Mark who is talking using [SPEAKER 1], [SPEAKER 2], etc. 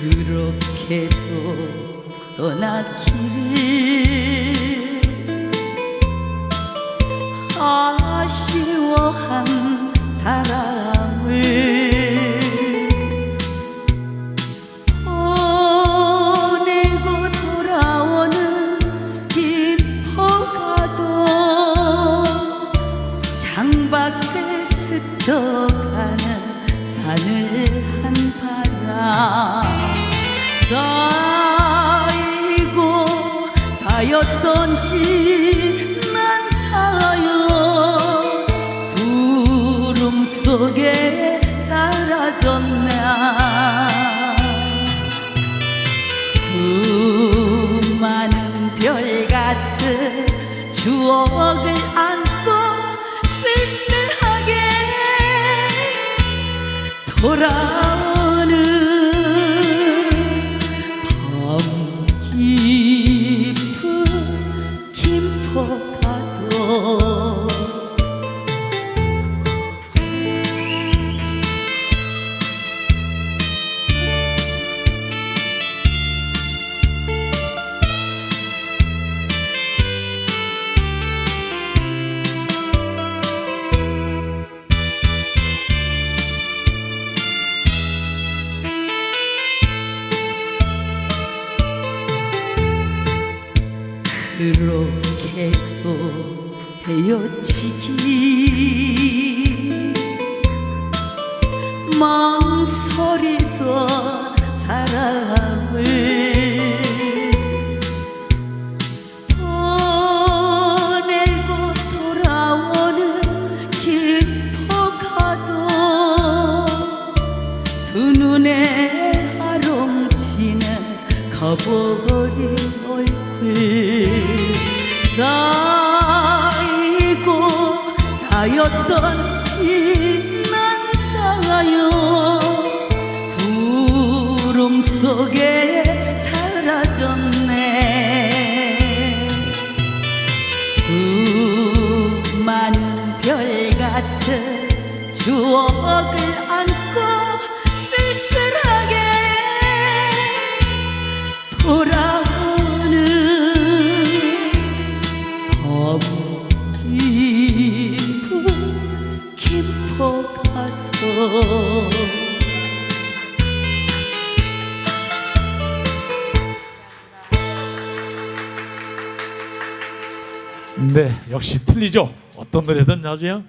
[SPEAKER 1] 그렇게도 떠났기를 아쉬워한 사람을 보내고 돌아오는 기포가도 장밖을 스쳐 아이고 사였던지 난 사요 구름 속에 사라졌나 수많은 별 같은 추억을 안고 쓸쓸하게 돌아 그렇게도 헤어지기 망설이던 사랑을 두 눈에 가버린 얼굴. 쌓이고 쌓였던 지난 사연 구름 속에 사라졌네. 수많은 별 같은 추억을 안고 밤 깊은 김포가도
[SPEAKER 2] 네, 역시 틀리죠. 어떤 노래든 나중에